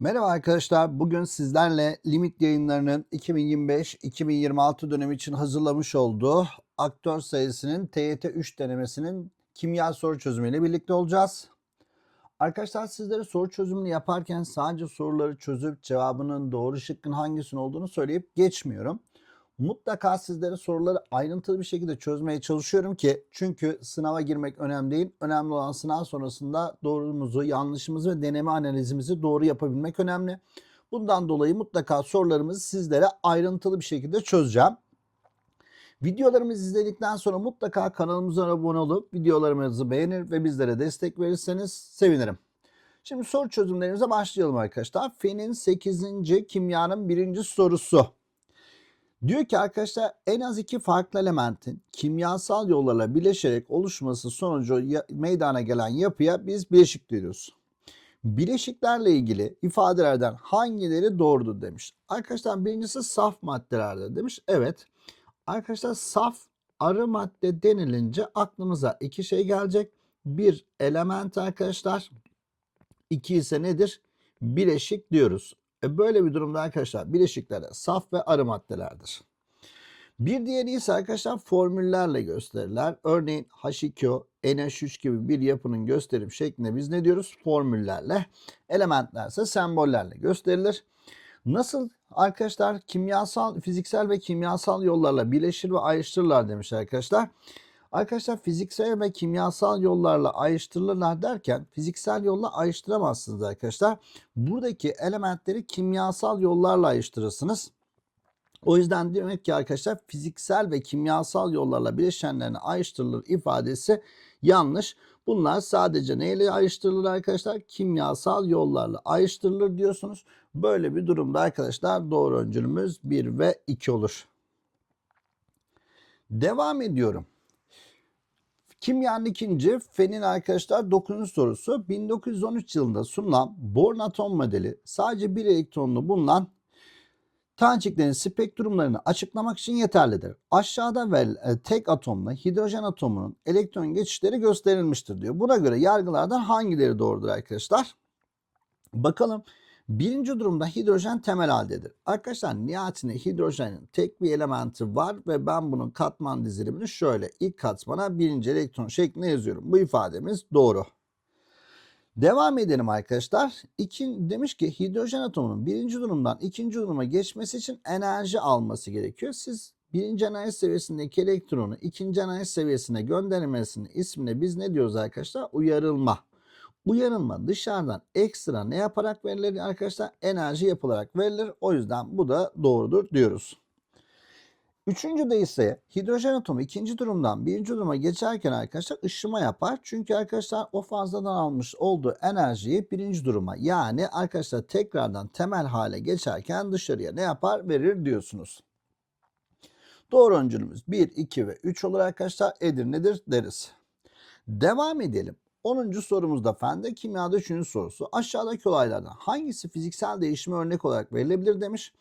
Merhaba arkadaşlar. Bugün sizlerle limit yayınlarının 2025-2026 dönemi için hazırlamış olduğu aktör sayısının TYT 3 denemesinin kimya soru çözümüyle birlikte olacağız. Arkadaşlar sizlere soru çözümünü yaparken sadece soruları çözüp cevabının doğru şıkkın hangisinin olduğunu söyleyip geçmiyorum. Mutlaka sizlere soruları ayrıntılı bir şekilde çözmeye çalışıyorum ki çünkü sınava girmek önemli değil. Önemli olan sınav sonrasında doğrumuzu, yanlışımızı ve deneme analizimizi doğru yapabilmek önemli. Bundan dolayı mutlaka sorularımızı sizlere ayrıntılı bir şekilde çözeceğim. Videolarımızı izledikten sonra mutlaka kanalımıza abone olup videolarımızı beğenir ve bizlere destek verirseniz sevinirim. Şimdi soru çözümlerimize başlayalım arkadaşlar. Fen'in 8. kimyanın 1. sorusu. Diyor ki arkadaşlar en az iki farklı elementin kimyasal yollarla birleşerek oluşması sonucu meydana gelen yapıya biz bileşik diyoruz. Bileşiklerle ilgili ifadelerden hangileri doğrudur demiş. Arkadaşlar birincisi saf maddelerdir demiş. Evet. Arkadaşlar saf arı madde denilince aklımıza iki şey gelecek. Bir element arkadaşlar. İki ise nedir? Bileşik diyoruz. E böyle bir durumda arkadaşlar bileşiklere saf ve arı maddelerdir. Bir diğeri ise arkadaşlar formüllerle gösterirler. Örneğin H2O, NH3 gibi bir yapının gösterim şeklinde biz ne diyoruz? Formüllerle. Elementler ise sembollerle gösterilir. Nasıl arkadaşlar kimyasal, fiziksel ve kimyasal yollarla birleşir ve ayrıştırırlar demiş arkadaşlar. Arkadaşlar fiziksel ve kimyasal yollarla ayrıştırılırlar derken fiziksel yolla ayrıştıramazsınız arkadaşlar. Buradaki elementleri kimyasal yollarla ayrıştırırsınız. O yüzden demek ki arkadaşlar fiziksel ve kimyasal yollarla bileşenlerine ayrıştırılır ifadesi yanlış. Bunlar sadece neyle ayrıştırılır arkadaşlar? Kimyasal yollarla ayrıştırılır diyorsunuz. Böyle bir durumda arkadaşlar doğru öncülümüz 1 ve 2 olur. Devam ediyorum. Kimyanın ikinci fenin arkadaşlar 9. sorusu 1913 yılında sunulan Born atom modeli sadece bir elektronlu bulunan taneciklerin spektrumlarını açıklamak için yeterlidir. Aşağıda verilen tek atomla hidrojen atomunun elektron geçişleri gösterilmiştir diyor. Buna göre yargılardan hangileri doğrudur arkadaşlar? Bakalım. Birinci durumda hidrojen temel haldedir. Arkadaşlar nihayetinde hidrojenin tek bir elementi var ve ben bunun katman dizilimini şöyle ilk katmana birinci elektron şeklinde yazıyorum. Bu ifademiz doğru. Devam edelim arkadaşlar. İkin, demiş ki hidrojen atomunun birinci durumdan ikinci duruma geçmesi için enerji alması gerekiyor. Siz birinci enerji seviyesindeki elektronu ikinci enerji seviyesine göndermesinin ismine biz ne diyoruz arkadaşlar? Uyarılma. Uyarılma dışarıdan ekstra ne yaparak verilir arkadaşlar? Enerji yapılarak verilir. O yüzden bu da doğrudur diyoruz. Üçüncüde ise hidrojen atomu ikinci durumdan birinci duruma geçerken arkadaşlar ışıma yapar. Çünkü arkadaşlar o fazladan almış olduğu enerjiyi birinci duruma yani arkadaşlar tekrardan temel hale geçerken dışarıya ne yapar verir diyorsunuz. Doğru öncülümüz 1, 2 ve 3 olur arkadaşlar. Edirne'dir deriz. Devam edelim. 10. sorumuzda Fende Kimyada 3. sorusu. Aşağıdaki olaylardan hangisi fiziksel değişime örnek olarak verilebilir demiş.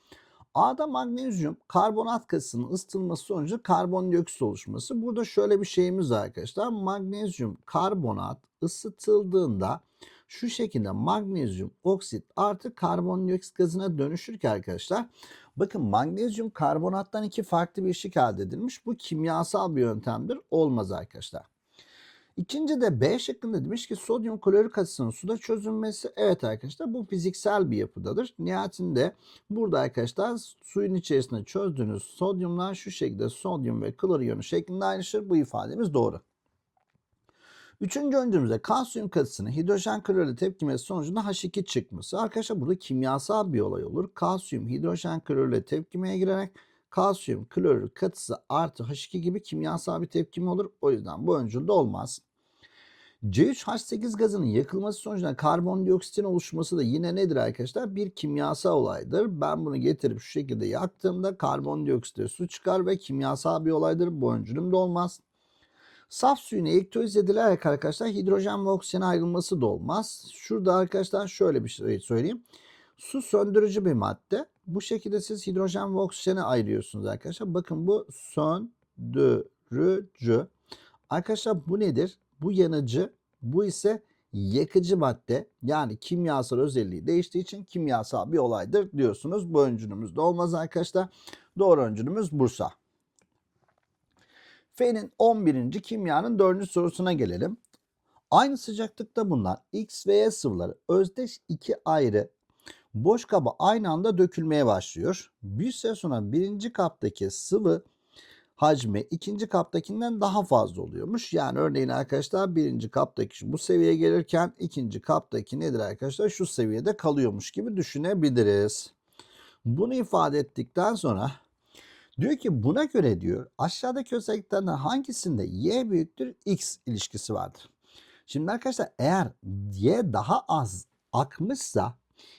A'da magnezyum karbonat kasının ısıtılması sonucu karbondioksit oluşması. Burada şöyle bir şeyimiz var arkadaşlar. Magnezyum karbonat ısıtıldığında şu şekilde magnezyum oksit artı karbondioksit gazına dönüşür ki arkadaşlar. Bakın magnezyum karbonattan iki farklı bir bileşik elde edilmiş. Bu kimyasal bir yöntemdir. Olmaz arkadaşlar. İkinci de B şıkkında demiş ki sodyum klorik asitinin suda çözülmesi. Evet arkadaşlar bu fiziksel bir yapıdadır. Nihayetinde burada arkadaşlar suyun içerisinde çözdüğünüz sodyumlar şu şekilde sodyum ve klor iyonu şeklinde ayrışır. Bu ifademiz doğru. Üçüncü öncümüzde kalsiyum katısının hidrojen klorürle tepkimesi sonucunda H2 çıkması. Arkadaşlar burada kimyasal bir olay olur. Kalsiyum hidrojen klorürle tepkimeye girerek kalsiyum klorür katısı artı H2 gibi kimyasal bir tepkime olur. O yüzden bu öncülde olmaz. C3H8 gazının yakılması sonucunda karbondioksitin oluşması da yine nedir arkadaşlar? Bir kimyasal olaydır. Ben bunu getirip şu şekilde yaktığımda karbondioksit su çıkar ve kimyasal bir olaydır. Bu öncülüm de olmaz. Saf suyun elektroliz edilerek arkadaşlar hidrojen ve oksijen ayrılması da olmaz. Şurada arkadaşlar şöyle bir şey söyleyeyim. Su söndürücü bir madde. Bu şekilde siz hidrojen ve oksijeni ayırıyorsunuz arkadaşlar. Bakın bu söndürücü. Arkadaşlar bu nedir? Bu yanıcı. Bu ise yakıcı madde yani kimyasal özelliği değiştiği için kimyasal bir olaydır diyorsunuz. Bu öncülümüz de olmaz arkadaşlar. Doğru öncülümüz Bursa. F'nin 11. kimyanın 4. sorusuna gelelim. Aynı sıcaklıkta bulunan X ve Y sıvıları özdeş iki ayrı boş kaba aynı anda dökülmeye başlıyor. Bir süre sonra birinci kaptaki sıvı hacmi ikinci kaptakinden daha fazla oluyormuş. Yani örneğin arkadaşlar birinci kaptaki bu seviyeye gelirken ikinci kaptaki nedir arkadaşlar? Şu seviyede kalıyormuş gibi düşünebiliriz. Bunu ifade ettikten sonra diyor ki buna göre diyor aşağıdaki özelliklerden hangisinde y büyüktür x ilişkisi vardır. Şimdi arkadaşlar eğer y daha az akmışsa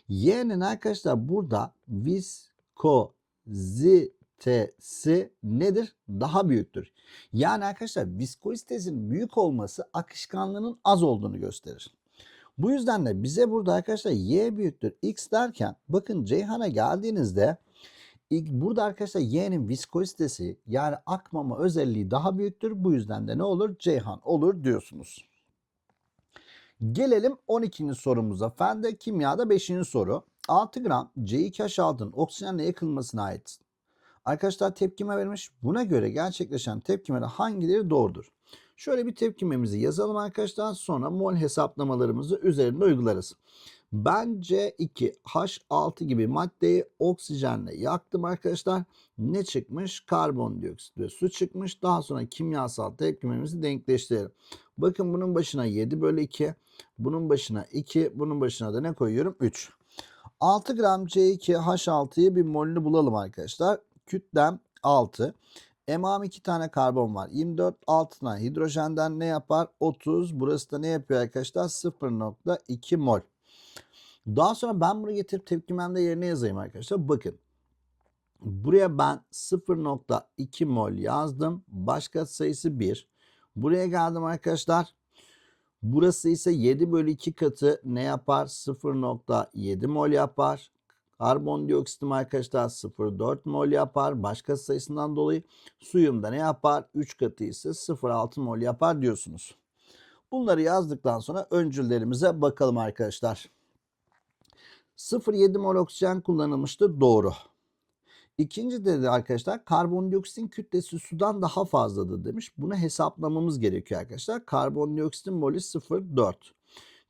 y'nin arkadaşlar burada viskozitesi nedir? Daha büyüktür. Yani arkadaşlar viskozitesinin büyük olması akışkanlığının az olduğunu gösterir. Bu yüzden de bize burada arkadaşlar y büyüktür x derken bakın Ceyhan'a geldiğinizde burada arkadaşlar y'nin viskozitesi yani akmama özelliği daha büyüktür. Bu yüzden de ne olur? Ceyhan olur diyorsunuz. Gelelim 12. sorumuza. Fende kimyada 5. soru. 6 gram C2H6'ın oksijenle yakılmasına ait. Arkadaşlar tepkime vermiş. Buna göre gerçekleşen tepkimede hangileri doğrudur? Şöyle bir tepkimemizi yazalım arkadaşlar. Sonra mol hesaplamalarımızı üzerinde uygularız. Ben C2H6 gibi maddeyi oksijenle yaktım arkadaşlar. Ne çıkmış? Karbondioksit ve su çıkmış. Daha sonra kimyasal tepkimemizi denkleştirelim. Bakın bunun başına 7 bölü 2. Bunun başına 2. Bunun başına da ne koyuyorum? 3. 6 gram C2H6'yı bir molünü bulalım arkadaşlar. Kütlem 6. Emam 2 tane karbon var. 24 6 tane hidrojenden ne yapar? 30. Burası da ne yapıyor arkadaşlar? 0.2 mol. Daha sonra ben bunu getirip tepkimemde yerine yazayım arkadaşlar. Bakın. Buraya ben 0.2 mol yazdım. Başka sayısı 1. Buraya geldim arkadaşlar. Burası ise 7 bölü 2 katı ne yapar? 0.7 mol yapar. Karbondioksitim arkadaşlar 0.4 mol yapar. Başka sayısından dolayı suyum da ne yapar? 3 katı ise 0.6 mol yapar diyorsunuz. Bunları yazdıktan sonra öncüllerimize bakalım arkadaşlar. 0.7 mol oksijen kullanılmıştır. Doğru. İkinci dedi arkadaşlar karbondioksitin kütlesi sudan daha fazladır demiş. Bunu hesaplamamız gerekiyor arkadaşlar. Karbondioksitin molü 0.4.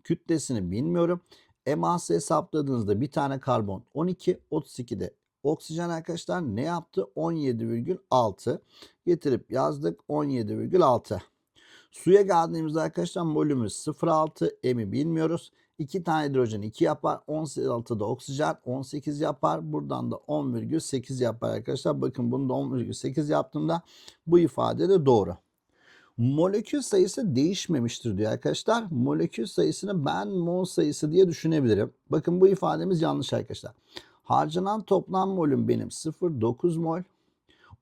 Kütlesini bilmiyorum. eması hesapladığınızda bir tane karbon 12, 32'de oksijen arkadaşlar ne yaptı? 17,6. Getirip yazdık 17,6. Suya geldiğimizde arkadaşlar molümüz 0,6. Emi bilmiyoruz. 2 tane hidrojen 2 yapar. 16'da oksijen 18 yapar. Buradan da 10,8 yapar arkadaşlar. Bakın bunu da 10,8 yaptığımda bu ifade de doğru. Molekül sayısı değişmemiştir diyor arkadaşlar. Molekül sayısını ben mol sayısı diye düşünebilirim. Bakın bu ifademiz yanlış arkadaşlar. Harcanan toplam molüm benim 0,9 mol.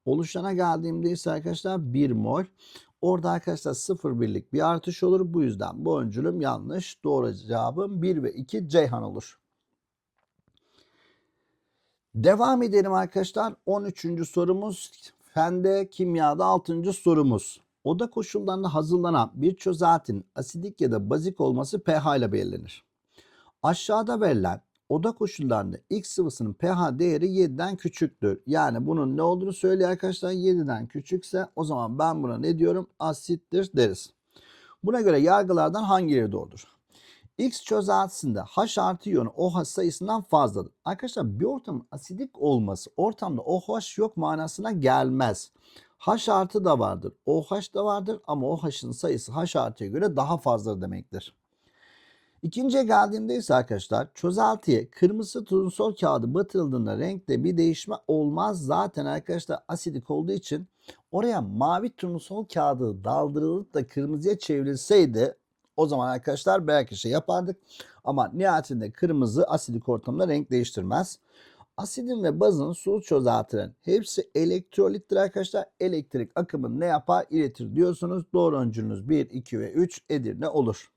Oluşana geldiğimde ise arkadaşlar 1 mol. Orada arkadaşlar 0 birlik bir artış olur. Bu yüzden bu öncülüm yanlış. Doğru cevabım 1 ve 2 Ceyhan olur. Devam edelim arkadaşlar. 13. sorumuz Fende kimyada 6. sorumuz. Oda koşullarında hazırlanan bir çözeltinin asidik ya da bazik olması pH ile belirlenir. Aşağıda verilen oda koşullarında X sıvısının pH değeri 7'den küçüktür. Yani bunun ne olduğunu söylüyor arkadaşlar. 7'den küçükse o zaman ben buna ne diyorum? Asittir deriz. Buna göre yargılardan hangileri doğrudur? X çözeltisinde H artı iyonu OH sayısından fazladır. Arkadaşlar bir ortamın asidik olması ortamda OH yok manasına gelmez. H artı da vardır. OH da vardır ama OH'ın sayısı H artıya göre daha fazla demektir. İkinciye geldiğimde ise arkadaşlar çözeltiye kırmızı turnusol kağıdı batırıldığında renkte bir değişme olmaz. Zaten arkadaşlar asidik olduğu için oraya mavi turnusol kağıdı daldırılıp da kırmızıya çevrilseydi o zaman arkadaşlar belki şey yapardık. Ama nihayetinde kırmızı asidik ortamda renk değiştirmez. Asidin ve bazın sulu çözeltilerin hepsi elektrolittir arkadaşlar. Elektrik akımını ne yapar? İletir diyorsunuz. Doğru öncülünüz 1, 2 ve 3 Edirne olur.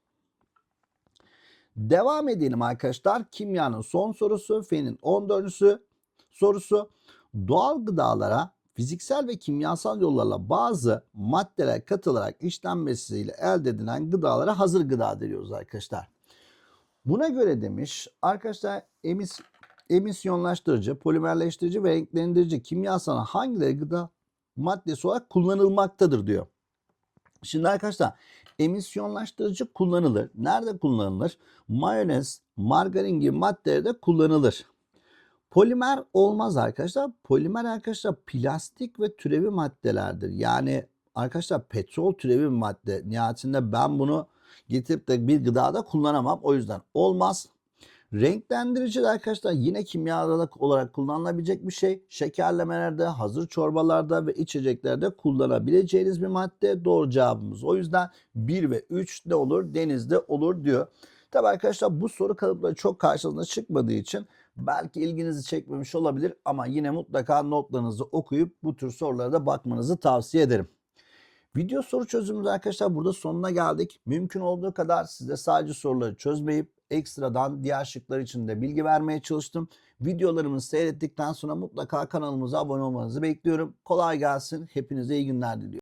Devam edelim arkadaşlar. Kimyanın son sorusu. Fenin 14. sorusu. Doğal gıdalara fiziksel ve kimyasal yollarla bazı maddeler katılarak işlenmesiyle elde edilen gıdalara hazır gıda diyoruz arkadaşlar. Buna göre demiş arkadaşlar emis, emisyonlaştırıcı, polimerleştirici ve renklendirici kimyasalın hangileri gıda maddesi olarak kullanılmaktadır diyor. Şimdi arkadaşlar emisyonlaştırıcı kullanılır. Nerede kullanılır? Mayonez, margarin gibi maddelerde kullanılır. Polimer olmaz arkadaşlar. Polimer arkadaşlar plastik ve türevi maddelerdir. Yani arkadaşlar petrol türevi bir madde. Nihayetinde ben bunu getirip de bir gıdada kullanamam. O yüzden olmaz. Renklendirici arkadaşlar yine kimyasal olarak kullanılabilecek bir şey. Şekerlemelerde, hazır çorbalarda ve içeceklerde kullanabileceğiniz bir madde. Doğru cevabımız. O yüzden 1 ve 3 ne olur? Denizde olur diyor. Tabi arkadaşlar bu soru kalıpları çok karşınıza çıkmadığı için belki ilginizi çekmemiş olabilir ama yine mutlaka notlarınızı okuyup bu tür sorulara da bakmanızı tavsiye ederim. Video soru çözümümüz arkadaşlar burada sonuna geldik. Mümkün olduğu kadar size sadece soruları çözmeyip ekstradan diğer şıklar için de bilgi vermeye çalıştım. Videolarımızı seyrettikten sonra mutlaka kanalımıza abone olmanızı bekliyorum. Kolay gelsin. Hepinize iyi günler diliyorum.